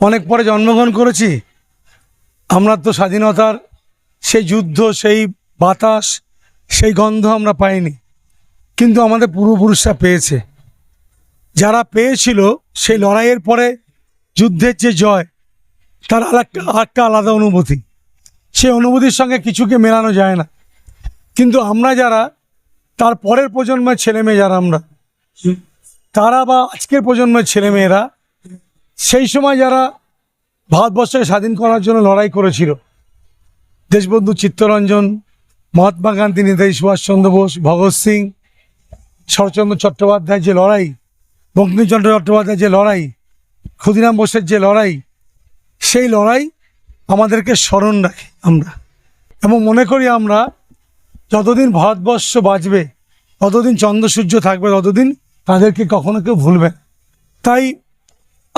অনেক পরে জন্মগ্রহণ করেছি। আমরা তো স্বাধীনতার সেই যুদ্ধ, সেই বাতাস, সেই গন্ধ আমরা পাইনি। কিন্তু আমাদের পূর্বপুরুষরা পেয়েছে। যারা পেয়েছিল সেই লড়াইয়ের পরে যুদ্ধের যে জয়, তার আরেকটা আলাদা অনুভূতি। সেই অনুভূতির সঙ্গে কিছুকে মেলানো যায় না। কিন্তু আমরা যারা, তার পরের প্রজন্মের ছেলেমেয়ে যারা আমরা, তারা বা আজকের প্রজন্মের ছেলেমেয়েরা সেই সময় যারা ভারতবর্ষকে স্বাধীন করার জন্য লড়াই করেছিল, দেশবন্ধু চিত্তরঞ্জন, মহাত্মা গান্ধী, নেতাজি সুভাষচন্দ্র বোস, ভগৎ সিং, শরৎচন্দ্র চট্টোপাধ্যায়ের যে লড়াই, বঙ্কিমচন্দ্র চট্টোপাধ্যায়ের যে লড়াই, ক্ষুদিরাম বোসের যে লড়াই, সেই লড়াই আমাদেরকে স্মরণ রাখি আমরা। এবং মনে করি আমরা, যতদিন ভারতবর্ষ বাঁচবে, ততদিন চন্দ্র সূর্য থাকবে, ততদিন তাদেরকে কখনো কেউ ভুলবে তাই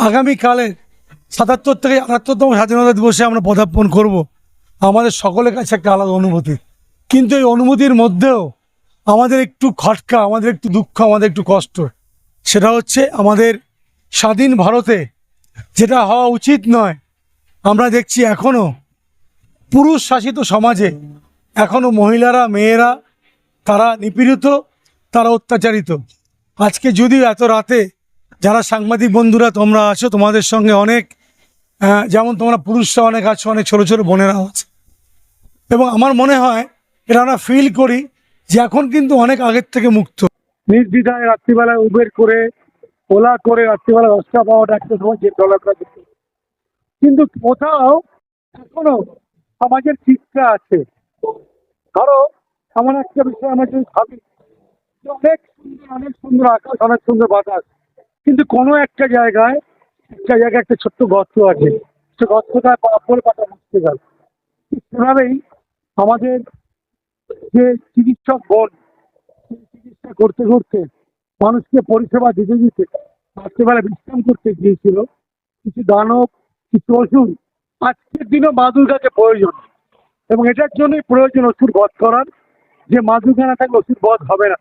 আগামীকালের সাতাত্তর থেকে আটাত্তরতম স্বাধীনতা দিবসে আমরা পদার্পণ করব। আমাদের সকলের কাছে একটা আলাদা অনুভূতি। কিন্তু এই অনুভূতির মধ্যেও আমাদের একটু খটকা, আমাদের একটু দুঃখ, আমাদের একটু কষ্ট। সেটা হচ্ছে আমাদের স্বাধীন ভারতে যেটা হওয়া উচিত নয়, আমরা দেখছি এখনও পুরুষ শাসিত সমাজে এখনও মহিলারা, মেয়েরা তারা নিপীড়িত, তারা অত্যাচারিত। আজকে যদিও এত রাতে যারা সাংবাদিক বন্ধুরা তোমরা আছো, তোমাদের সঙ্গে অনেক যেমন তোমরা পুরুষরা অনেক আছো, অনেক ছোট ছোট বোনেরাও আছে। এবং আমার মনে হয় এটা আমরা ফিল করি যে এখন কিন্তু অনেক আগের থেকে মুক্ত। নির্দ্বিধায় রাত্রিবেলায় উবের করে, ওলা করে রাত্রিবেলা দশটা পাওয়াটা একটা সময় যে কিন্তু কোথাও এখনও সমাজের চিত্রা আছে। ধরো, এমন একটা বিষয় আমরা যদি ভাবি অনেক সুন্দর অনেক সুন্দর আকাশ, অনেক সুন্দর বাতাস। কিন্তু কোনো একটা জায়গায় একটা জায়গায় একটা ছোট্ট গর্ত আছে। সে গর্তটা পরে পাতা মুছতে গেল সেভাবেই আমাদের যে চিকিৎসক বল চিকিৎসা করতে করতে মানুষকে পরিষেবা দিতে দিতে রাত্রেবেলা বিশ্রাম করতে গিয়েছিল। কিছু দানব, কিছু ওষুধ আজকের দিনও মা দুর্গাকে প্রয়োজন। এবং এটার জন্যই প্রয়োজন ওষুধ বধ করার। যে মা দুর্গা না থাকলে ওষুধ বধ হবে না।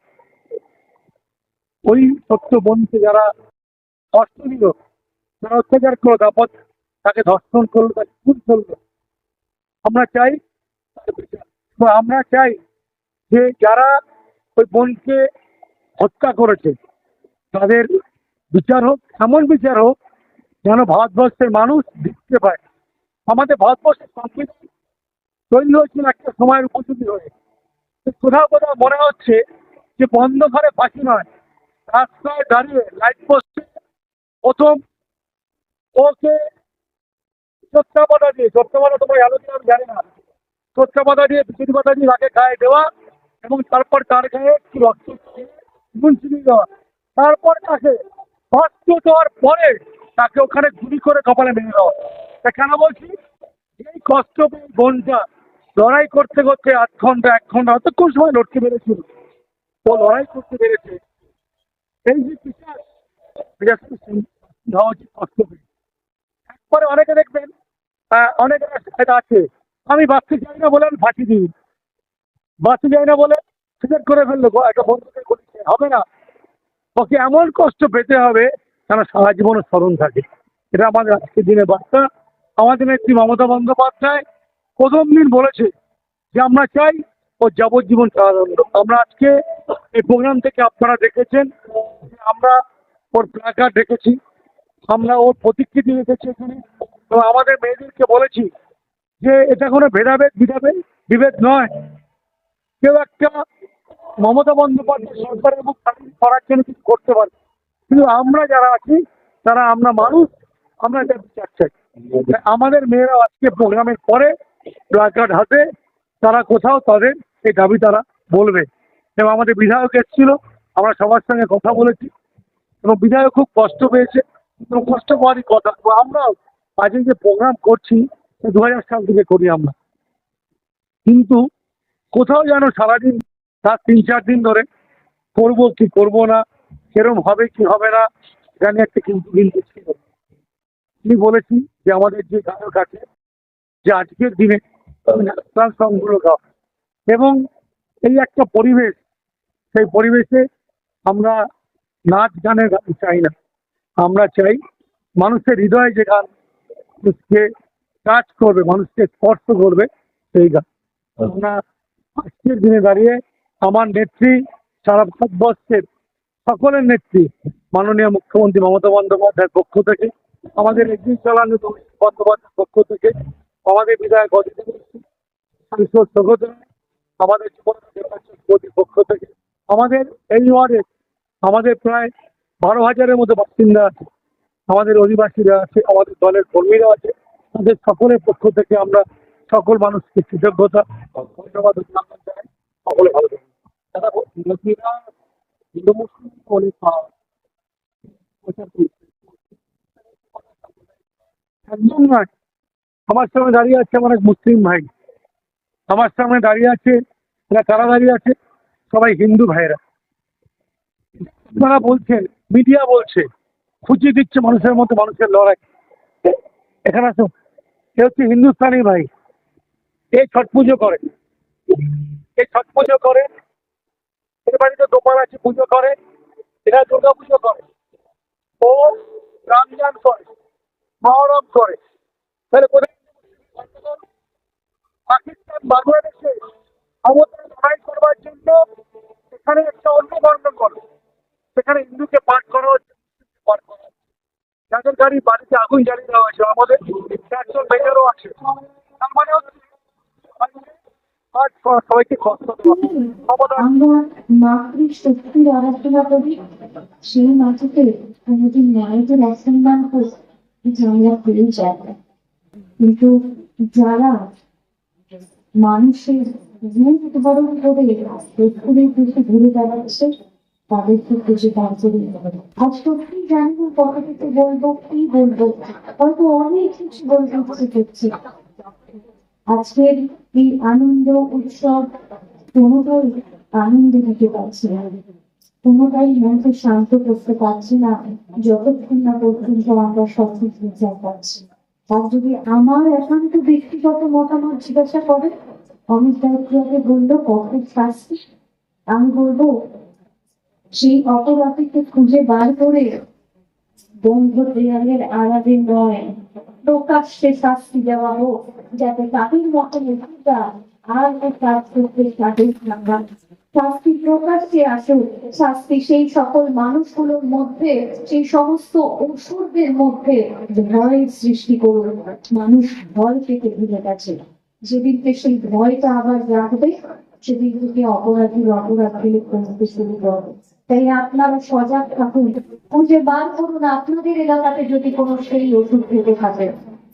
ওই সত্য বনকে যারা কষ্ট দিল, যারা অত্যাচার করল তারপর তাকে ধর্ষণ করল, তাকে খুন করল, আমরা চাই আমরা চাই যে যারা ওই বোনকে হত্যা করেছে, তাদের বিচার হোক, এমন বিচার হোক যেন ভারতবর্ষের মানুষ দেখতে পায়। আমাদের ভারতবর্ষের সংবিধান তৈরি হয়েছিল একটা সময়ের উপযোগী হয়ে। কোথাও কোথাও মনে হচ্ছে যে বন্ধ ঘরে ফাঁসি নয়। রাস্তায় দাঁড়িয়ে লাইট পোস্টে প্রথম ওকে চোট্টাপাতা দিয়ে চোট্টাপাতা তোমার আলোচনা আমি জানি না। চোট্টাপাতা দিয়ে বিচুরি পাতা দিয়ে তাকে গায়ে দেওয়া এবং তারপর তার গায়ে একটু রক্ত নুন চিনি দেওয়া। তারপর তাকে কষ্ট দেওয়ার পরে তাকে ওখানে গুলি করে কপালে মেরে দেওয়া। তা কেন বলছি এই কষ্ট বোনটা লড়াই করতে করতে আধ ঘণ্টা, এক ঘণ্টা, অতক্ষণ সময় লড়তে পেরেছিল। ও লড়াই করতে পেরেছে। এই যে অনেকে দেখবেন অনেকে আছে আমি বাঁচতে চাই না বলে আমি ফাঁসি দিই। বাঁচতে চাই না বলে সিলেক্ট করে ফেলল একটা বন্ধুকে গুলি হবে না। ওকে এমন কষ্ট পেতে হবে যেন সারা জীবনে স্মরণ থাকে। এটা আমাদের আজকের দিনে বার্তা। আমাদের নেত্রী মমতা বন্দ্যোপাধ্যায় প্রথম দিন বলেছে যে, আমরা চাই ও যাবজ্জীবন কারাদণ্ড। আমরা আজকে এই প্রোগ্রাম থেকে আপনারা দেখেছেন আমরা ওর প্লাকার্ড রেখেছি। আমরা ওর প্রতিকৃতি রেখেছি এখানে। এবং আমাদের মেয়েদেরকে বলেছি যে এটা কোনো ভেদাভেদ, বিধাভেদ, বিভেদ নয়। কেউ একটা মমতা বন্দ্যোপাধ্যায় সরকারের মুখ স্বাধীন করার জন্য কিছু করতে পারে। কিন্তু আমরা যারা আছি, তারা আমরা মানুষ, আমরা এটা বিচার চাই। আমাদের মেয়েরা আজকে প্রোগ্রামের পরে প্লাকার্ড হাতে, তারা কোথাও তাদের, এই দাবি তারা বলবে। এবং আমাদের বিধায়ক এসেছিল আমরা সবার সঙ্গে কথা বলেছি এবং বিধায়ক খুব কষ্ট পেয়েছে এবং কষ্ট পাওয়ারই কথা। তো আমরাও আজকে যে প্রোগ্রাম করছি দু হাজার সাল থেকে করি আমরা। কিন্তু কোথাও যেন সারাদিন তার তিন চার দিন ধরে করব কি করব না, কিরম হবে কি হবে না জানি একটা কিন্তু কিন্তু ছিল। আমি বলেছি যে আমাদের যে গায়ক আছে, যে আজকের দিনে সংগুলো গাও এবং এই একটা পরিবেশ, সেই পরিবেশে আমরা নাচ গানের গান চাই না। আমরা চাই মানুষের হৃদয়ে যে গান, মানুষকে টাচ করবে, মানুষকে স্পর্শ করবে, সেই গান। আমরা আজকের দিনে দাঁড়িয়ে আমার নেত্রী, সারা ভারতবর্ষের সকলের নেত্রী, মাননীয় মুখ্যমন্ত্রী মমতা বন্দ্যোপাধ্যায়ের পক্ষ থেকে, আমাদের একদিন চালানো বন্দ্যোপাধ্যায়ের পক্ষ থেকে, আমাদের বিধায়ক সাংসদ আমাদের জীবন মোদীর পক্ষ থেকে, আমাদের এই ওয়ার্ডে আমাদের প্রায় বারো হাজারের মতো বাসিন্দা আমাদের অধিবাসীরা আছে, আমাদের দলের কর্মীরা আছে। তাদের সকলের পক্ষ থেকে আমরা সকল মানুষকে কৃতজ্ঞতা ধন্যবাদ জানাই সকলে ভালো হিন্দু, মুসলিম অনেক নয় আমার সামনে দাঁড়িয়ে আছে আমার এক মুসলিম ভাই। আমার সামনে দাঁড়িয়ে আছে কারা দাঁড়িয়ে আছে? সবাই হিন্দু ভাইরা আপনারা বলছেন মিডিয়া বলছে, খুঁজিয়ে দিচ্ছে মানুষের মতো মানুষের লড়াই। এখানে আসো এ হচ্ছে হিন্দুস্তানি ভাই এই ছট পুজো করে। এই ছট পুজো করে, এর বাড়িতে দোকান আছে, পুজো করে, এরা দুর্গা পুজো করে। ও রমজান করে মহরম করে। তাহলে পাকিস্তান, বাংলাদেশে আমাদের লড়াই করবার জন্য সেখানে একটা অন্য বর্ণন করে। সেখানে হিন্দুকে পাঠ করা হচ্ছে যাদের গাড়ি বাড়িতে আগুন জ্বালিয়ে দেওয়া আমাদের একজন আছে। তার মানে হচ্ছে সবাইকে কষ্ট দেওয়া। সমাধান। মাতৃ শক্তির আরাধনা করি। সেই মাটিতে কোনোদিন নারীদের অসম্মান হোক এটা আমরা ভুলে যাই না। কিন্তু যারা মানুষের ধারণ করে ঘুরে দাঁড়াচ্ছে তাদেরকে খুঁজে বার করে আজ সত্যি জানি না পরবর্তীতে বলব, কি বলব। হয়তো অনেক কিছু বলতে ইচ্ছে করছে। আজকের এই আনন্দ, উৎসব, কোনোটাই আনন্দ দিতে পারছি না। কোনোটাই মনকে শান্ত করতে পারছি না, যতক্ষণ না পর্যন্ত আমরা সঠিক বিচার পাচ্ছি। আর যদি আমার একান্ত ব্যক্তিগত মতামত জিজ্ঞাসা করে অমিত দায়িত্বকে বলল কত শাস্তি আমি বলব সেই অপরাধীকে খুঁজে বার করে দেয়ালের নয়। প্রকাশ্যে শাস্তি দেওয়া হোক, যাতে তাদের মতো আর কাজ করতে তাদের শাস্তি প্রকাশ্যে আসুক, শাস্তি সেই সকল মানুষগুলোর মধ্যে, সেই সমস্ত অসুরদের মধ্যে ভয়ের সৃষ্টি করুন মানুষ ভয় পেতে ভুলে গেছে। যেদিনকে সেই ভয়টা আবার রাখবে সেদিন থেকে অপরাধীর অপরাধ কমতে শুরু করবে। তাই আপনারা সজাগ থাকুন। খুঁজে বার করুন। আপনাদের এলাকাতে যদি কোনো সেই ওষুধ পেতে থাকে,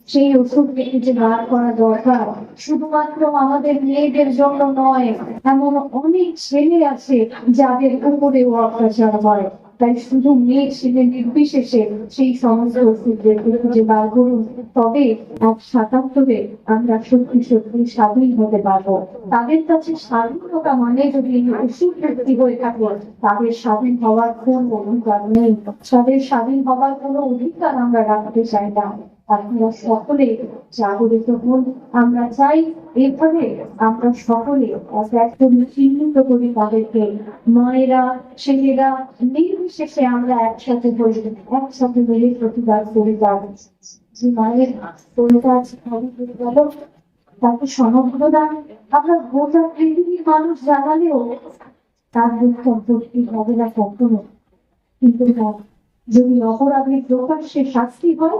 সেই ওষুধকে খুঁজে বার করা দরকার, শুধুমাত্র আমাদের মেয়েদের জন্য নয়, এমন অনেক ছেলে আছে যাদের উপরেও অত্যাচার হয়। তাই শুধু মেয়ে ছেলে নির্বিশেষে সেই সমস্ত ওষুধদেরকে খুঁজে বার করুন, তবে এক সাতাত্তরে আমরা সত্যি সত্যি স্বাধীন হতে পারব। তাদের কাছে স্বাধীনতা মানে যদি অসুখ ব্যক্তি হয়ে থাকে, তাদের স্বাধীন হওয়ার কোন অধিকার নেই। তাদের স্বাধীন হওয়ার কোনো অধিকার আমরা রাখতে চাই না। আপনারা সকলে জাগরিত হন। আমরা চাই এভাবে আমরা সকলে চিহ্নিত করি তাদেরকে মায়েরা ছেলেরা নির্বিশেষে আমরা একসাথে হই একসাথে মিলে প্রতিবাদ করে যাব যে মায়ের আছে গেল তাকে সমগ্র দান আমরা গোটা পৃথিবীর মানুষ জানালেও তার দুঃখ সন্তুষ্টি হবে না কখনো। কিন্তু হ্যাঁ, যদি অপরাধের প্রকাশ্যে শাস্তি হয়